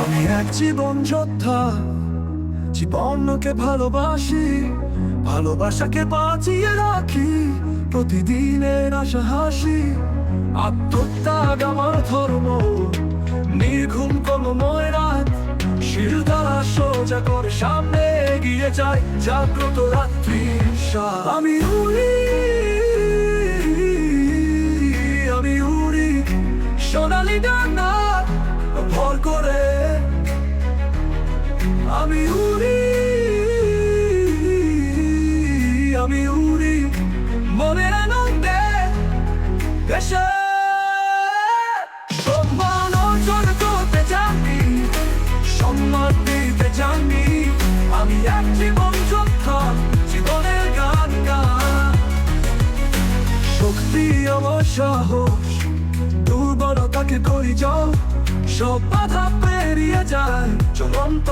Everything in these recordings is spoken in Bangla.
আমি এক জীবন যোদ্ধা, জীবনকে ভালোবাসি, ভালোবাসাকে বাঁচিয়ে রাখি, প্রতিদিনের আশা হাসি, আত্মত্যাগ আমার ধর্ম, নির্ঘুম কলময় রাত শিরদারা সোজা সামনে এগিয়ে যাই, জাগ্রত রাত্রি আমি উড়ি আমি উড়ি আমি উড়ি মনের আনন্দে দেশে সম্মান অর্জন জানি, সম্মান দিতে জানি, আমি এক জীবন যোদ্ধা, জীবনের গান গান শক্তি আমার সাহস, দুর্বলতাকে করি যাও সব বাধা পেরিয়ে যায়। চলন্ত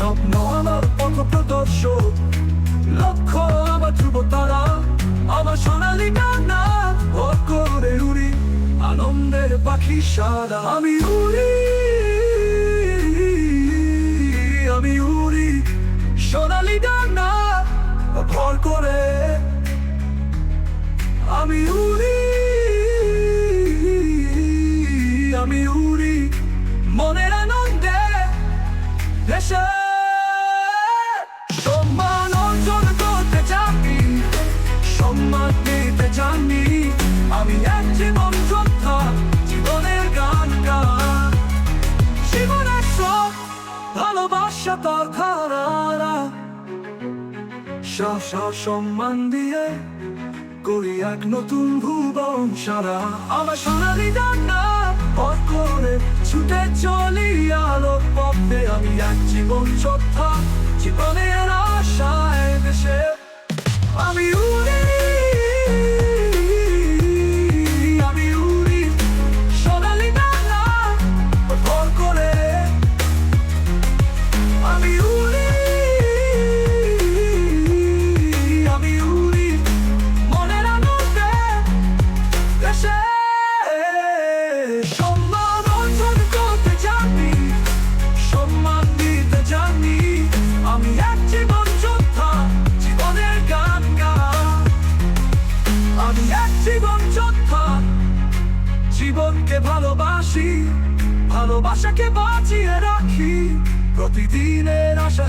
স্বপ্ন আমার পথ প্রদর্শক লক্ষ্য আমার ধ্রুব তারা, আমার সোনালি ডানা ভর করে উড়ি। আনন্দের পাখি সারা, আমি উড়ি। আমি উড়ি। সোনালি ডানা ভর করে, আমি উড়ি। আমি উড়ি। মনের আনন্দে দেশে সম্মান দিয়ে করি এক নতুন ভুবন সারা। আমার সোনালি ডান্না পথ করে ছুটে চলি আলো পথে। আমি এক জীবন যোদ্ধা, জীবনের আশায় দেশে জীবনকে ভালোবাসি ভালোবাসাকে বাঁচিয়ে রাখি। প্রতিদিনের আশা